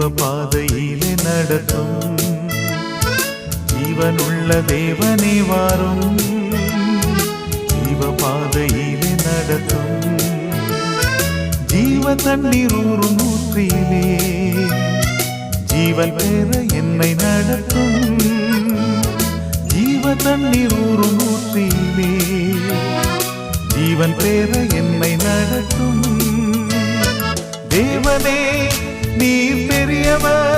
ஜீவ பாதையிலே நடத்தும் ஜீவனுள்ள தேவனே வாரும். ஜீவ பாதையிலே நடத்தும் ஜீவ தண்ணீர் ஊறும் ஊற்றிலே ஜீவன் பெற என்னை நடத்தும். ஜீவ தண்ணீர் ஊறும் ஊற்றிலே ஜீவன் பெற என்னை நடத்தும். தேவனே நீ give.